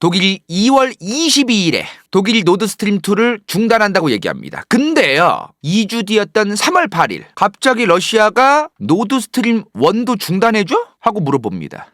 독일이 2월 22일에 독일 노드스트림 2를 중단한다고 얘기합니다. 근데요, 2주 뒤였던 3월 8일, 갑자기 러시아가 노드스트림 1도 중단해줘? 하고 물어봅니다.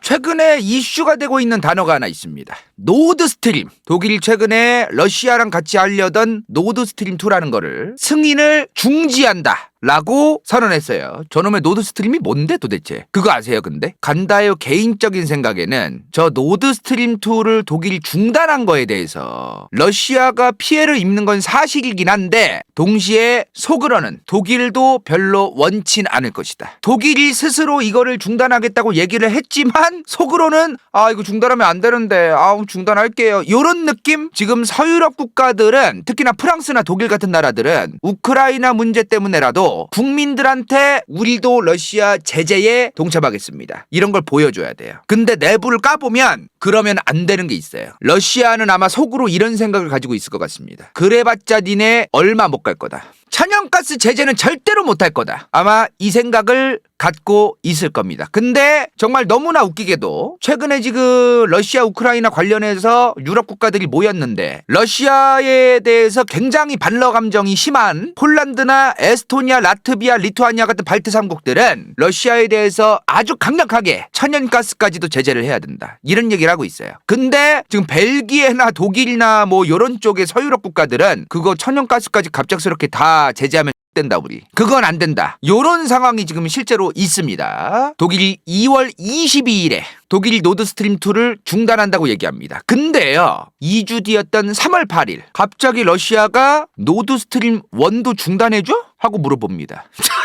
최근에 이슈가 되고 있는 단어가 하나 있습니다. 노드 스트림. 독일이 최근에 러시아랑 같이 하려던 노드 스트림 2라는 거를 승인을 중지한다. 라고 선언했어요. 저놈의 노드 스트림이 뭔데 도대체? 그거 아세요, 근데? 간다요 개인적인 생각에는 저 노드 스트림 2를 독일이 중단한 거에 대해서 러시아가 피해를 입는 건 사실이긴 한데 동시에 속으로는 독일도 별로 원친 않을 것이다. 독일이 스스로 이거를 중단하겠다고 얘기를 했지만 속으로는 아, 이거 중단하면 안 되는데 아, 중단할게요. 요런 느낌? 지금 서유럽 국가들은 특히나 프랑스나 독일 같은 나라들은 우크라이나 문제 때문에라도 국민들한테 우리도 러시아 제재에 동참하겠습니다. 이런 걸 보여줘야 돼요. 근데 내부를 까보면 그러면 안 되는 게 있어요. 러시아는 아마 속으로 이런 생각을 가지고 있을 것 같습니다. 그래봤자 니네 얼마 못 갈 거다. 천연가스 제재는 절대로 못할 거다. 아마 이 생각을 갖고 있을 겁니다. 근데 정말 너무나 웃기게도 최근에 지금 러시아 우크라이나 관련해서 유럽 국가들이 모였는데 러시아에 대해서 굉장히 반러 감정이 심한 폴란드나 에스토니아, 라트비아, 리투아니아 같은 발트 3국들은 러시아에 대해서 아주 강력하게 천연가스까지도 제재를 해야 된다. 이런 얘기를 하고 있어요. 근데 지금 벨기에나 독일이나 뭐 이런 쪽의 서유럽 국가들은 그거 천연가스까지 갑작스럽게 다 제재하면 된다 우리. 그건 안 된다. 요런 상황이 지금 실제로 있습니다. 독일이 2월 22일에 독일 노드 스트림 2를 중단한다고 얘기합니다. 근데요 2주 뒤였던 3월 8일 갑자기 러시아가 노드 스트림 1도 중단해 줘? 하고 물어봅니다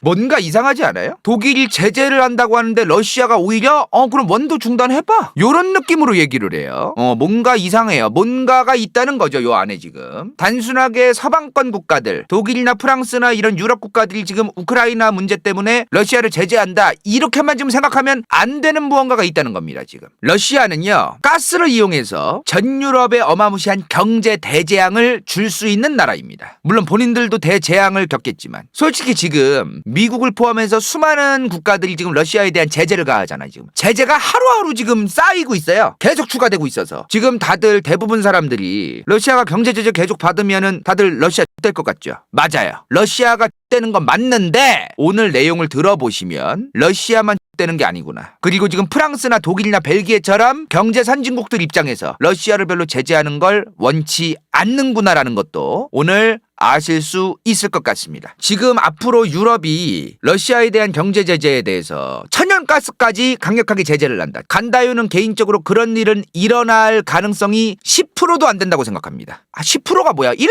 뭔가 이상하지 않아요? 독일이 제재를 한다고 하는데 러시아가 오히려 어 그럼 원도 중단해봐. 요런 느낌으로 얘기를 해요. 어 뭔가 이상해요. 뭔가가 있다는 거죠 요 안에 지금. 단순하게 서방권 국가들 독일이나 프랑스나 이런 유럽 국가들이 지금 우크라이나 문제 때문에 러시아를 제재한다. 이렇게만 지금 생각하면 안 되는 무언가가 있다는 겁니다 지금. 러시아는요 가스를 이용해서 전 유럽에 어마무시한 경제 대재앙을 줄 수 있는 나라입니다. 물론 본인들도 대재앙을 겪겠지만. 솔직히 지금 미국을 포함해서 수많은 국가들이 지금 러시아에 대한 제재를 가하잖아요, 지금. 제재가 하루하루 지금 쌓이고 있어요. 계속 추가되고 있어서. 지금 다들 대부분 사람들이 러시아가 경제 제재 계속 받으면은 다들 러시아 될 것 같죠? 맞아요. 러시아가 되는 건 맞는데 오늘 내용을 들어보시면 러시아만 되는 게 아니구나. 그리고 지금 프랑스나 독일이나 벨기에처럼 경제 선진국들 입장에서 러시아를 별로 제재하는 걸 원치 않는구나라는 것도 오늘 아실 수 있을 것 같습니다. 지금 앞으로 유럽이 러시아에 대한 경제 제재에 대해서 천연가스까지 강력하게 제재를 한다. 간다요는 개인적으로 그런 일은 일어날 가능성이 10%도 안 된다고 생각합니다. 아, 10%가 뭐야? 1%?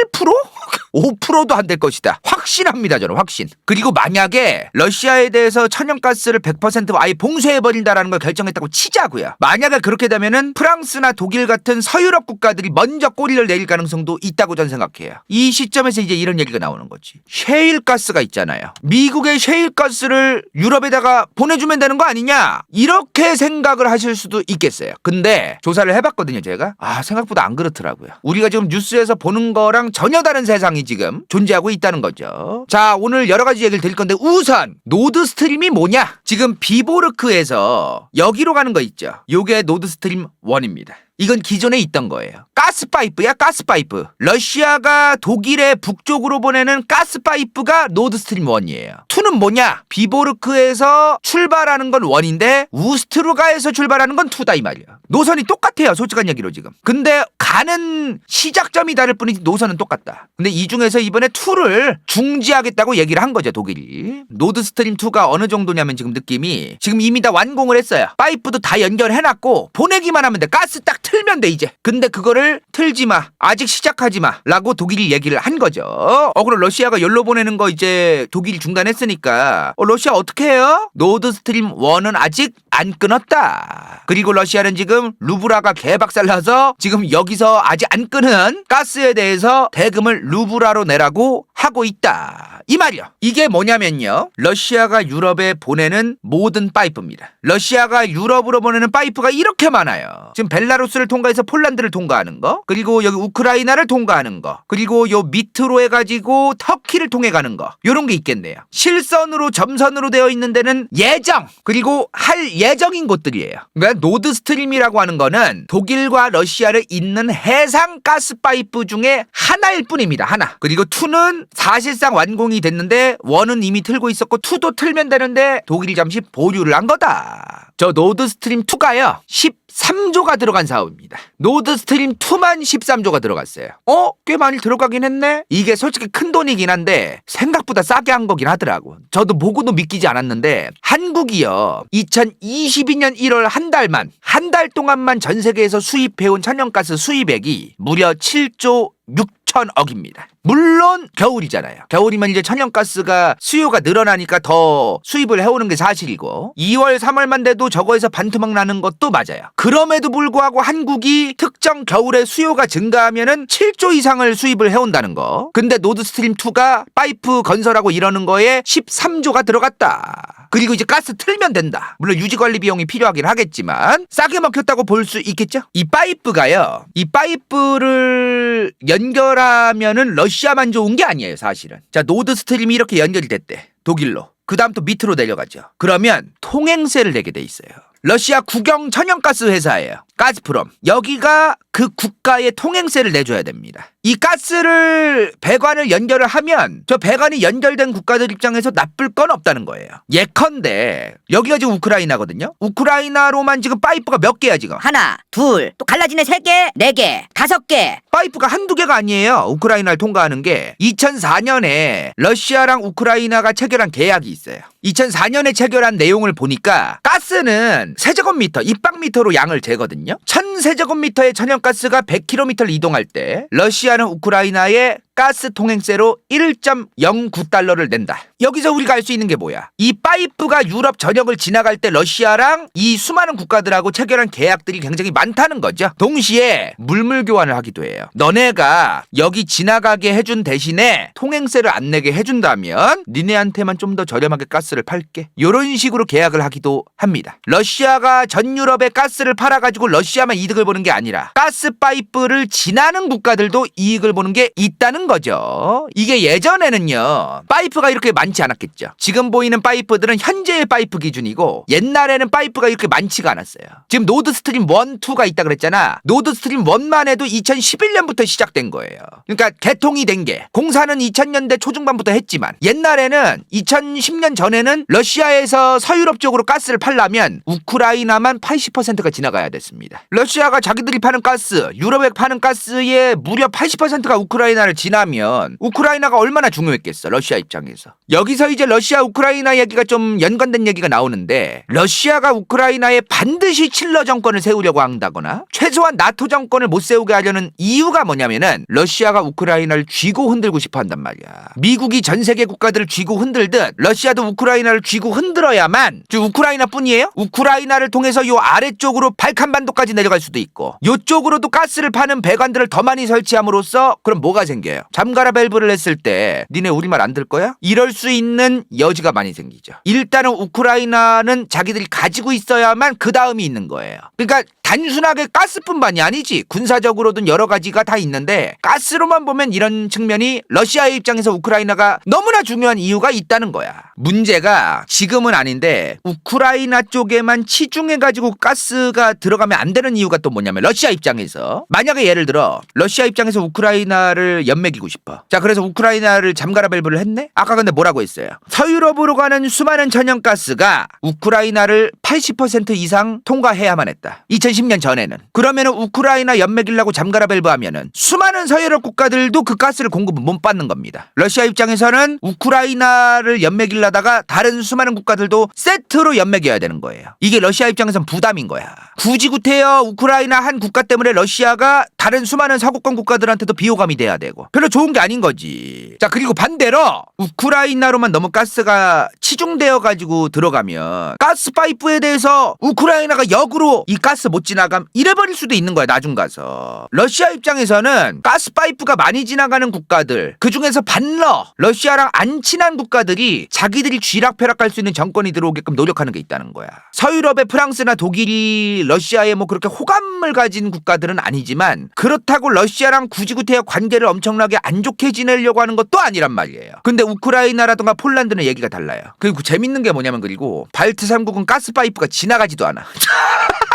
5%도 안 될 것이다. 확신합니다, 저는 확신. 그리고 만약에 러시아에 대해서 천연가스를 100% 아예 봉쇄해버린다라는 걸 결정했다고 치자고요. 만약에 그렇게 되면은 프랑스나 독일 같은 서유럽 국가들이 먼저 꼬리를 내릴 가능성도 있다고 저는 생각해요. 이 시점에서 이제 이런 얘기가 나오는 거지. 셰일가스가 있잖아요. 미국의 셰일가스를 유럽에다가 보내주면 되는 거 아니냐? 이렇게 생각을 하실 수도 있겠어요. 근데 조사를 해봤거든요, 제가. 아, 생각보다 안 그렇더라고요. 우리가 지금 뉴스에서 보는 거랑 전혀 다른 세상이 지금 존재하고 있다는 거죠. 자, 오늘 여러 가지 얘기를 드릴 건데 우선 노드 스트림이 뭐냐? 지금 비보르크에서 여기로 가는 거 있죠. 요게 노드 스트림 1입니다. 이건 기존에 있던 거예요. 가스파이프야, 가스파이프. 러시아가 독일의 북쪽으로 보내는 가스파이프가 노드스트림 1이에요. 2는 뭐냐? 비보르크에서 출발하는 건 1인데 우스트루가에서 출발하는 건 2다 이 말이야. 노선이 똑같아요. 솔직한 얘기로 지금. 근데 가는 시작점이 다를 뿐이지 노선은 똑같다. 근데 이 중에서 이번에 2를 중지하겠다고 얘기를 한 거죠, 독일이. 노드스트림 2가 어느 정도냐면 지금 느낌이 지금 이미 다 완공을 했어요. 파이프도 다 연결해 놨고 보내기만 하면 돼. 가스 딱 틀면 돼 이제. 근데 그거를 틀지 마. 아직 시작하지 마. 라고 독일이 얘기를 한 거죠. 어 그럼 러시아가 열로 보내는 거 이제 독일이 중단했으니까 어, 러시아 어떻게 해요? 노드 스트림 1은 아직 안 끊었다. 그리고 러시아는 지금 루브라가 개박살 나서 지금 여기서 아직 안 끊은 가스에 대해서 대금을 루브라로 내라고 하고 있다. 이 말이요. 이게 뭐냐면요. 러시아가 유럽에 보내는 모든 파이프입니다. 러시아가 유럽으로 보내는 파이프가 이렇게 많아요. 지금 벨라루스를 통과해서 폴란드를 통과하는 통과하는 거, 그리고 여기 우크라이나를 통과하는 거, 그리고 요 밑으로 해가지고 터키를 통해 가는 거, 요런 게 있겠네요. 실선으로 점선으로 되어 있는 데는 예정, 그리고 할 예정인 곳들이에요. 그러니까 노드 스트림이라고 하는 거는 독일과 러시아를 잇는 해상 가스 파이프 중에 하나일 뿐입니다. 하나. 그리고 2는 사실상 완공이 됐는데 1은 이미 틀고 있었고 2도 틀면 되는데 독일이 잠시 보류를 한 거다. 저 노드 스트림 2가요. 13조가 들어간 사업입니다. 노드 스트림 2만 13조가 들어갔어요. 어? 꽤 많이 들어가긴 했네? 이게 솔직히 큰 돈이긴 한데 생각보다 싸게 한 거긴 하더라고. 저도 보고도 믿기지 않았는데 한국이요. 2022년 1월 한 달만 한 달 동안만 전 세계에서 수입해온 천연가스 수입액이 무려 7조 6천억입니다. 물론 겨울이잖아요. 겨울이면 이제 천연가스가 수요가 늘어나니까 더 수입을 해오는 게 사실이고 2월 3월만 돼도 저거에서 반토막 나는 것도 맞아요. 그럼에도 불구하고 한국이 특정 겨울에 수요가 증가하면은 7조 이상을 수입을 해온다는 거. 근데 노드스트림 2가 파이프 건설하고 이러는 거에 13조가 들어갔다. 그리고 이제 가스 틀면 된다. 물론 유지 관리 비용이 필요하긴 하겠지만 싸게 먹혔다고 볼 수 있겠죠? 이 파이프가요. 이 파이프를 연결하면은 러시 아만 좋은 게 아니에요, 사실은. 자, 노드 스트림이 이렇게 연결이 됐대. 독일로. 그 다음 또 밑으로 내려가죠. 그러면 통행세를 내게 돼 있어요. 러시아 국영 천연가스 회사예요. 가스프롬. 여기가 그 국가의 통행세를 내줘야 됩니다. 이 가스를 배관을 연결을 하면 저 배관이 연결된 국가들 입장에서 나쁠 건 없다는 거예요. 예컨대 여기가 지금 우크라이나거든요. 우크라이나로만 지금 파이프가 몇 개야 지금? 하나, 둘, 또 갈라지네 세 개, 네 개, 다섯 개. 파이프가 한두 개가 아니에요. 우크라이나를 통과하는 게 2004년에 러시아랑 우크라이나가 체결한 계약이 있어요. 2004년에 체결한 내용을 보니까 가스는 세제곱미터, 입방미터로 양을 재거든요. 1000세제곱미터의 천연가스가 100km를 이동할 때 러시아는 우크라이나에 가스 통행세로 1.09달러를 낸다. 여기서 우리가 알 수 있는 게 뭐야? 이 파이프가 유럽 전역을 지나갈 때 러시아랑 이 수많은 국가들하고 체결한 계약들이 굉장히 많다는 거죠. 동시에 물물 교환을 하기도 해요. 너네가 여기 지나가게 해준 대신에 통행세를 안 내게 해준다면 니네한테만 좀 더 저렴하게 가스를 팔게. 이런 식으로 계약을 하기도 합니다. 러시아가 전 유럽에 가스를 팔아가지고 러시아만 이득을 보는 게 아니라 가스 파이프를 지나는 국가들도 이익을 보는 게 있다는 거죠. 이게 예전에는요. 파이프가 이렇게 많지 않았겠죠. 지금 보이는 파이프들은 현재의 파이프 기준이고 옛날에는 파이프가 이렇게 많지가 않았어요. 지금 노드 스트림 1, 2가 있다 그랬잖아. 노드 스트림 1만 해도 2011년부터 시작된 거예요. 그러니까 개통이 된 게 공사는 2000년대 초중반부터 했지만 옛날에는 2010년 전에는 러시아에서 서유럽 쪽으로 가스를 팔려면 우크라이나만 80%가 지나가야 됐습니다. 러시아가 자기들이 파는 가스, 유럽에 파는 가스의 무려 80%가 우크라이나를 지나 면 우크라이나가 얼마나 중요했겠어, 러시아 입장에서. 여기서 이제 러시아 우크라이나 얘기가 좀 연관된 얘기가 나오는데 러시아가 우크라이나에 반드시 칠러 정권을 세우려고 한다거나 최소한 나토 정권을 못 세우게 하려는 이유가 뭐냐면은 러시아가 우크라이나를 쥐고 흔들고 싶어 한단 말이야. 미국이 전 세계 국가들을 쥐고 흔들듯 러시아도 우크라이나를 쥐고 흔들어야만 즉 우크라이나뿐이에요. 우크라이나를 통해서 요 아래쪽으로 발칸반도까지 내려갈 수도 있고 요쪽으로도 가스를 파는 배관들을 더 많이 설치함으로써 그럼 뭐가 생겨요? 잠가라 밸브를 했을 때 니네 우리말 안 들 거야? 이럴 수 있는 여지가 많이 생기죠. 일단은 우크라이나는 자기들이 가지고 있어야만 그 다음이 있는 거예요. 그러니까 단순하게 가스뿐만이 아니지 군사적으로든 여러 가지가 다 있는데 가스로만 보면 이런 측면이 러시아의 입장에서 우크라이나가 너무나 중요한 이유가 있다는 거야. 문제가 지금은 아닌데 우크라이나 쪽에만 치중해 가지고 가스가 들어가면 안 되는 이유가 또 뭐냐면 러시아 입장에서 만약에 예를 들어 러시아 입장에서 우크라이나를 연 맥이고 싶어. 자 그래서 우크라이나를 잠가라 밸브를 했네. 아까 근데 뭐라고 했어요? 서유럽으로 가는 수많은 천연가스가 우크라이나를 80% 이상 통과해야만 했다. 2010년 전에는. 그러면은 우크라이나 연맥이라고 잠가라 밸브 하면은 수많은 서유럽 국가들도 그 가스를 공급을 못 받는 겁니다. 러시아 입장에서는 우크라이나를 연맥이려다가 다른 수많은 국가들도 세트로 연맥이어야 되는 거예요. 이게 러시아 입장에선 부담인 거야. 굳이 구태여 우크라이나 한 국가 때문에 러시아가 다른 수많은 서구권 국가들한테도 비호감이 돼야 되고 별로 좋은 게 아닌 거지. 자 그리고 반대로 우크라이나로만 너무 가스가 치중되어 가지고 들어가면 가스 파이프에 대해서 우크라이나가 역으로 이 가스 못 지나감 이래버릴 수도 있는 거야 나중 가서 러시아 입장에서는 가스 파이프가 많이 지나가는 국가들 그 중에서 반러 러시아랑 안 친한 국가들이 자기들이 쥐락펴락할 수 있는 정권이 들어오게끔 노력하는 게 있다는 거야 서유럽의 프랑스나 독일이 러시아에 뭐 그렇게 호감을 가진 국가들은 아니지만 그렇다고 러시아랑 구지구태의 관계를 엄청나게 안 좋게 지내려고 하는 것도 아니란 말이에요. 근데 우크라이나라든가 폴란드는 얘기가 달라요. 그리고 재밌는 게 뭐냐면 그리고 발트 3국은 가스 파이프가 지나가지도 않아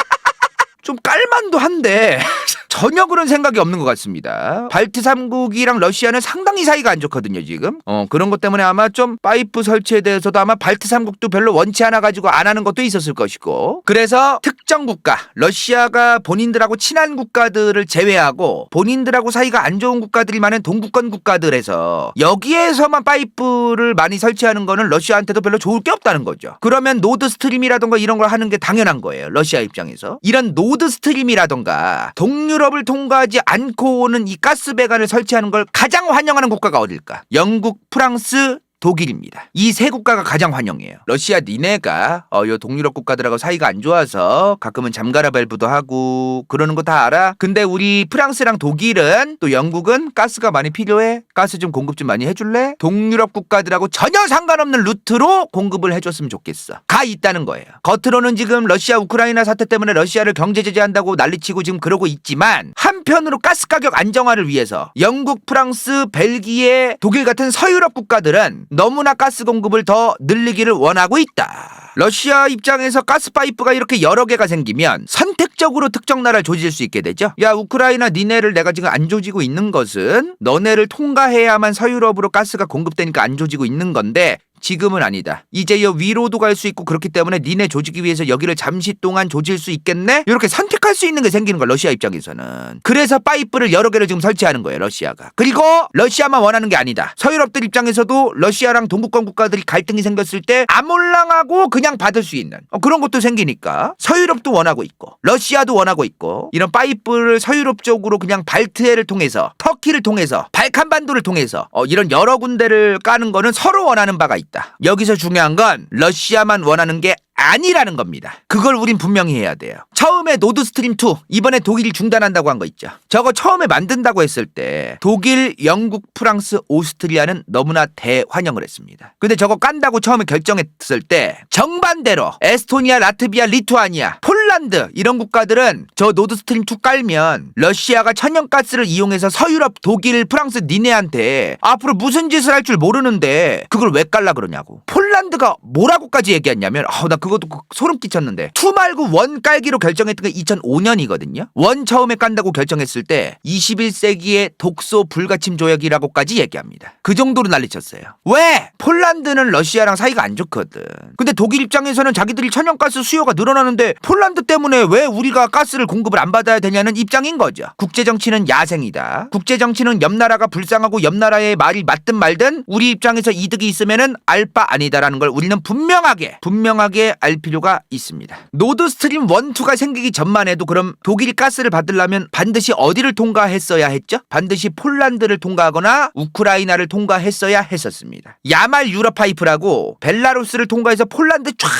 좀 깔만도 한데 전혀 그런 생각이 없는 것 같습니다. 발트 3국이랑 러시아는 상당히 사이가 안 좋거든요, 지금. 어, 그런 것 때문에 아마 좀 파이프 설치에 대해서도 아마 발트 3국도 별로 원치 않아 가지고 안 하는 것도 있었을 것이고. 그래서 특정 국가, 러시아가 본인들하고 친한 국가들을 제외하고 본인들하고 사이가 안 좋은 국가들이 많은 동구권 국가들에서 여기에서만 파이프를 많이 설치하는 거는 러시아한테도 별로 좋을 게 없다는 거죠. 그러면 노드 스트림이라던가 이런 걸 하는 게 당연한 거예요. 러시아 입장에서. 이런 노드 스트림이라던가 동유럽을 통과하지 않고 오는 이 가스 배관을 설치하는 걸 가장 환영하는 국가가 어딜까? 영국, 프랑스, 독일입니다. 이 세 국가가 가장 환영해요. 러시아 니네가 어, 요 동유럽 국가들하고 사이가 안 좋아서 가끔은 잠가라 밸브도 하고 그러는 거 다 알아. 근데 우리 프랑스랑 독일은 또 영국은 가스가 많이 필요해. 가스 좀 공급 좀 많이 해줄래? 동유럽 국가들하고 전혀 상관없는 루트로 공급을 해줬으면 좋겠어. 가 있다는 거예요. 겉으로는 지금 러시아 우크라이나 사태 때문에 러시아를 경제 제재한다고 난리치고 지금 그러고 있지만 한편으로 가스 가격 안정화를 위해서 영국, 프랑스, 벨기에, 독일 같은 서유럽 국가들은 너무나 가스 공급을 더 늘리기를 원하고 있다. 러시아 입장에서 가스 파이프가 이렇게 여러 개가 생기면 선택적으로 특정 나라를 조질 수 있게 되죠. 야, 우크라이나 니네를 내가 지금 안 조지고 있는 것은 너네를 통과해야만 서유럽으로 가스가 공급되니까 안 조지고 있는 건데 지금은 아니다. 이제 여 위로도 갈 수 있고 그렇기 때문에 니네 조지기 위해서 여기를 잠시 동안 조질 수 있겠네? 이렇게 선택할 수 있는 게 생기는 거야, 러시아 입장에서는. 그래서 파이프를 여러 개를 지금 설치하는 거예요, 러시아가. 그리고 러시아만 원하는 게 아니다. 서유럽들 입장에서도 러시아랑 동구권 국가들이 갈등이 생겼을 때 아몰랑하고 그냥 받을 수 있는 어, 그런 것도 생기니까 서유럽도 원하고 있고 러시아도 원하고 있고 이런 파이프를 서유럽 쪽으로 그냥 발트해를 통해서 터키를 통해서 발칸반도를 통해서 어, 이런 여러 군데를 까는 거는 서로 원하는 바가 있다. 여기서 중요한 건 러시아만 원하는 게 아니라는 겁니다. 그걸 우린 분명히 해야 돼요. 처음에 노드 스트림 2 이번에 독일이 중단한다고 한 거 있죠. 저거 처음에 만든다고 했을 때 독일, 영국, 프랑스, 오스트리아는 너무나 대환영을 했습니다. 근데 저거 깐다고 처음에 결정했을 때 정반대로 에스토니아, 라트비아, 리투아니아, 폴란드 이런 국가들은 저 노드 스트림 2 깔면 러시아가 천연가스를 이용해서 서유럽, 독일, 프랑스 니네한테 앞으로 무슨 짓을 할 줄 모르는데 그걸 왜 깔라 그러냐고. 폴란드가 뭐라고까지 얘기했냐면 아, 나 그것도 그- 소름 끼쳤는데 투 말고 원 깔기로 결정했던 게 2005년이거든요. 원 처음에 깐다고 결정했을 때 21세기의 독소 불가침 조약이라고까지 얘기합니다. 그 정도로 난리쳤어요. 왜? 폴란드는 러시아랑 사이가 안 좋거든. 근데 독일 입장에서는 자기들이 천연가스 수요가 늘어나는데 폴란드 때문에 왜 우리가 가스를 공급을 안 받아야 되냐는 입장인 거죠. 국제 정치는 야생이다. 국제 정치는 옆 나라가 불쌍하고 옆 나라의 말이 맞든 말든 우리 입장에서 이득이 있으면은 알바 아니다라는 걸 우리는 분명하게 분명하게 알 필요가 있습니다. 노드 스트림 1, 2가 생기기 전만 해도 그럼 독일이 가스를 받으려면 반드시 어디를 통과했어야 했죠? 반드시 폴란드를 통과하거나 우크라이나를 통과했어야 했었습니다. 야말 유럽 파이프라고 벨라루스를 통과해서 폴란드 쫙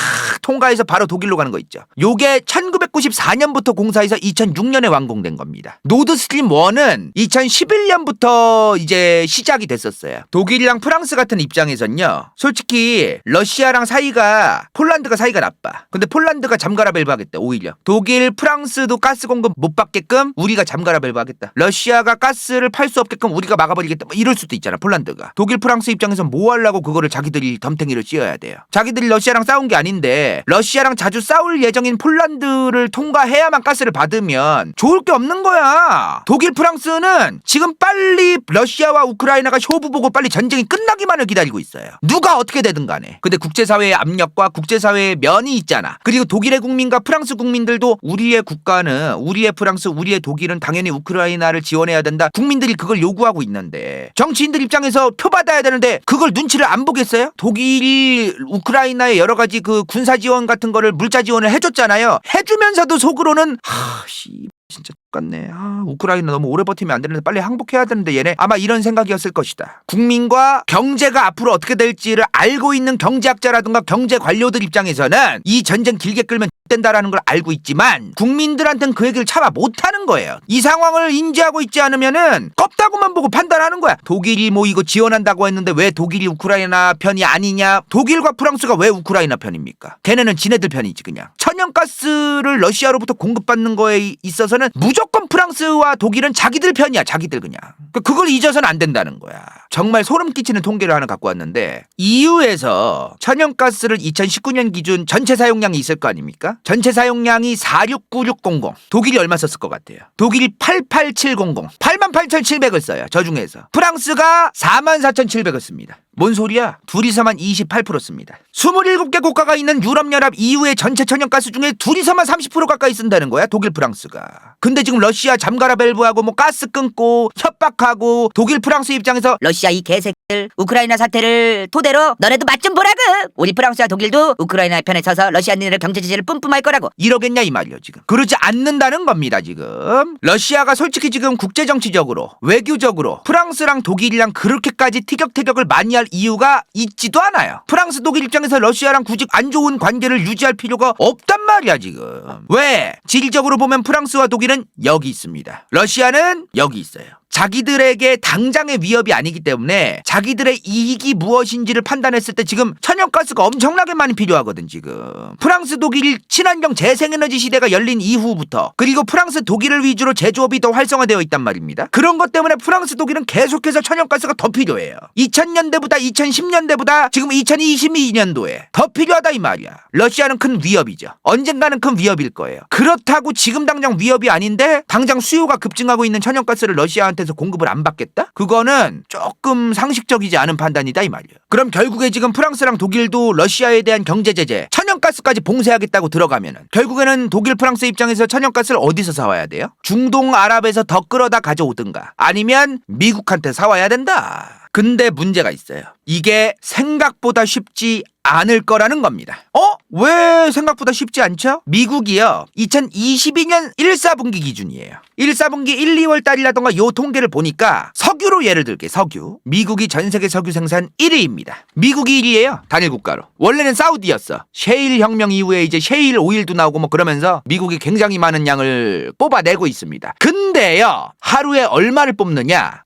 통과해서 바로 독일로 가는 거 있죠. 요게 1994년부터 공사해서 2006년에 완공된 겁니다. 노드 스트림 1은 2011년부터 이제 시작이 됐었어요. 독일이랑 프랑스 같은 입장에선요. 솔직히 러시아랑 사이가 폴란드가 사이가 나빠. 근데 폴란드가 잠가라 밸브 하겠다. 오히려. 독일, 프랑스도 가스 공급 못 받게끔 우리가 잠가라 밸브 하겠다. 러시아가 가스를 팔 수 없게끔 우리가 막아버리겠다. 뭐 이럴 수도 있잖아. 폴란드가. 독일, 프랑스 입장에서 뭐 하려고 그거를 자기들이 덤탱이를 씌워야 돼요. 자기들이 러시아랑 싸운 게 아닌데 러시아랑 자주 싸울 예정인 폴란드를 통과해야만 가스를 받으면 좋을 게 없는 거야. 독일, 프랑스는 지금 빨리 러시아와 우크라이나가 효부 보고 빨리 전쟁이 끝나기만을 기다리고 있어요. 누가 어떻게 되든 간에. 근데 국제사회의 압력과 국제사회의 면이 있잖아. 그리고 독일의 국민과 프랑스 국민들도 우리의 국가는 우리의 프랑스, 우리의 독일은 당연히 우크라이나를 지원해야 된다. 국민들이 그걸 요구하고 있는데 정치인들 입장에서 표 받아야 되는데 그걸 눈치를 안 보겠어요? 독일이 우크라이나에 여러 가지 그 군사 지원 같은 거를 물자 지원을 해줬잖아요. 해주면서도 속으로는 하 씨 진짜 똑같네. 아, 우크라이나 너무 오래 버티면 안 되는데 빨리 항복해야 되는데 얘네 아마 이런 생각이었을 것이다. 국민과 경제가 앞으로 어떻게 될지를 알고 있는 경제학자라든가 경제 관료들 입장에서는 이 전쟁 길게 끌면 된다라는 걸 알고 있지만 국민들한테는 그 얘기를 참아 못하는 거예요. 이 상황을 인지하고 있지 않으면은 껍다구만 보고 판단하는 거야. 독일이 뭐 이거 지원한다고 했는데 왜 독일이 우크라이나 편이 아니냐? 독일과 프랑스가 왜 우크라이나 편입니까? 걔네는 지네들 편이지 그냥. 천연가스를 러시아로부터 공급받는 거에 있어서는 무조건 프랑스와 독일은 자기들 편이야. 자기들 그냥. 그- 그걸 잊어서는 안 된다는 거야. 정말 소름 끼치는 통계를 하나 갖고 왔는데 EU에서 천연가스를 2019년 기준 전체 사용량이 있을 거 아닙니까? 전체 사용량이 469600. 독일이 얼마 썼을 것 같아요? 독일이 88700. 88,700을 써요. 저 중에서. 프랑스가 44,700을 씁니다. 뭔 소리야? 둘이서만 28% 씁니다. 27개 국가가 있는 유럽연합 EU의 전체 천연가스 중에 둘이서만 30% 가까이 쓴다는 거야, 독일, 프랑스가. 근데 지금 러시아 잠가라 밸브하고 뭐 가스 끊고 협박하고 독일, 프랑스 입장에서 러시아 이 개새끼들 우크라이나 사태를 토대로 너네도 맛 좀 보라고 우리 프랑스와 독일도 우크라이나 편에 서서 러시아인들의 경제 제재를 뿜뿜할 거라고 이러겠냐 이 말이요 지금 그러지 않는다는 겁니다 지금 러시아가 솔직히 지금 국제 정치적으로 외교적으로 프랑스랑 독일이랑 그렇게까지 티격태격을 많이 할 이유가 있지도 않아요. 프랑스 독일 입장에서 러시아랑 굳이 안 좋은 관계를 유지할 필요가 없단 말이야 지금. 왜? 질적으로 보면 프랑스와 독일은 여기 있습니다. 러시아는 여기 있어요 자기들에게 당장의 위협이 아니기 때문에 자기들의 이익이 무엇인지를 판단했을 때 지금 천연가스가 엄청나게 많이 필요하거든 지금. 프랑스 독일 친환경 재생에너지 시대가 열린 이후부터 그리고 프랑스 독일을 위주로 제조업이 더 활성화되어 있단 말입니다. 그런 것 때문에 프랑스 독일은 계속해서 천연가스가 더 필요해요. 2000년대보다 2010년대보다 지금 2022년도에 더 필요하다 이 말이야. 러시아는 큰 위협이죠. 언젠가는 큰 위협일 거예요. 그렇다고 지금 당장 위협이 아닌데 당장 수요가 급증하고 있는 천연가스를 러시아한테 서 공급을 안 받겠다? 그거는 조금 상식적이지 않은 판단이다 이 말이에요. 그럼 결국에 지금 프랑스랑 독일도 러시아에 대한 경제 제재, 천연가스까지 봉쇄하겠다고 들어가면은 결국에는 독일, 프랑스 입장에서 천연가스를 어디서 사와야 돼요? 중동 아랍에서 더 끌어다 가져오든가 아니면 미국한테 사와야 된다. 근데 문제가 있어요. 이게 생각보다 쉽지 않을 거라는 겁니다. 어? 왜 생각보다 쉽지 않죠? 미국이요. 2022년 1사분기 기준이에요. 1사분기 1, 2월 달이라던가 요 통계를 보니까 석유로 예를 들게 석유. 미국이 전 세계 석유 생산 1위입니다. 미국이 1위예요. 단일 국가로. 원래는 사우디였어. 셰일 혁명 이후에 이제 셰일 오일도 나오고 뭐 그러면서 미국이 굉장히 많은 양을 뽑아내고 있습니다. 근데요. 하루에 얼마를 뽑느냐?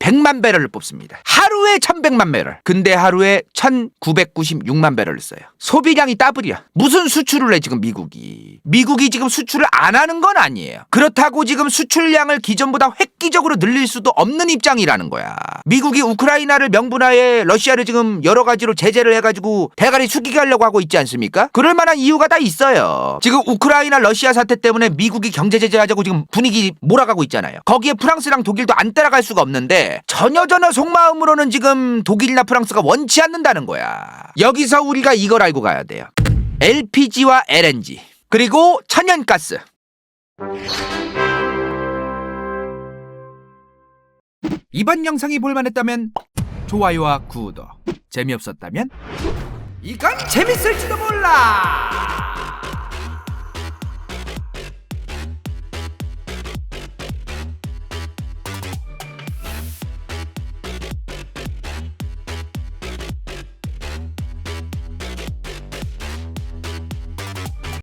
1100만 배럴을 뽑습니다. 하루에 1100만 배럴. 근데 하루에 1996만 배럴을 써요. 소비량이 더블이야. 무슨 수출을 해 지금 미국이. 미국이 지금 수출을 안 하는 건 아니에요. 그렇다고 지금 수출량을 기존보다 획기적으로 늘릴 수도 없는 입장이라는 거야. 미국이 우크라이나를 명분하에 러시아를 지금 여러 가지로 제재를 해가지고 대가리 숙이게 하려고 하고 있지 않습니까? 그럴 만한 이유가 다 있어요. 지금 우크라이나 러시아 사태 때문에 미국이 경제 제재하자고 지금 분위기 몰아가고 있잖아요. 거기에 프랑스랑 독일도 안 따라갈 수가 없는 데 전혀 전혀 속마음으로는 지금 독일이나 프랑스가 원치 않는다는 거야. 여기서 우리가 이걸 알고 가야 돼요. LPG와 LNG 그리고 천연가스 이번 영상이 볼만했다면 좋아요와 구독 재미없었다면 이건 재밌을지도 몰라